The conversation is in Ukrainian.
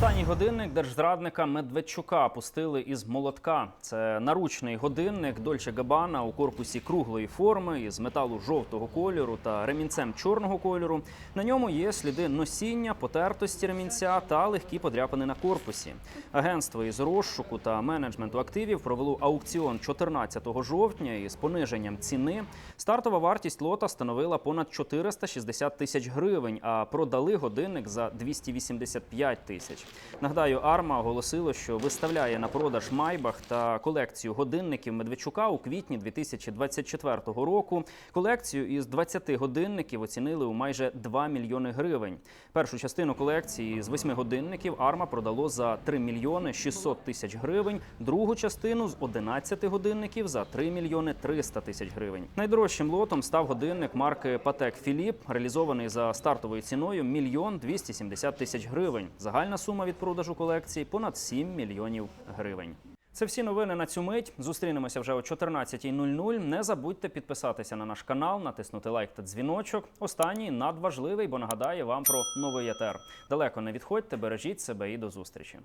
Останній годинник держзрадника Медведчука пустили із молотка. Це наручний годинник Дольче Габана у корпусі круглої форми із металу жовтого кольору та ремінцем чорного кольору. На ньому є сліди носіння, потертості ремінця та легкі подряпини на корпусі. Агентство із розшуку та менеджменту активів провело аукціон 14 жовтня із пониженням ціни. Стартова вартість лота становила понад 460 тисяч гривень, а продали годинник за 285 тисяч. Нагадаю, Арма оголосило, що виставляє на продаж Майбах та колекцію годинників Медведчука у квітні 2024 року. Колекцію із 20 годинників оцінили у майже 2 мільйони гривень. Першу частину колекції з 8 годинників Арма продало за 3 мільйони 600 тисяч гривень, другу частину з 11 годинників за 3 мільйони 300 тисяч гривень. Найдорожчим лотом став годинник марки Патек Філіп, реалізований за стартовою ціною мільйон 270 тисяч гривень. Загальна сума від продажу колекції понад 7 мільйонів гривень. Це всі новини на цю мить. Зустрінемося вже о 14.00. Не забудьте підписатися на наш канал, натиснути лайк та дзвіночок. Останній надважливий, бо нагадає вам про новий етер. Далеко не відходьте, бережіть себе і до зустрічі.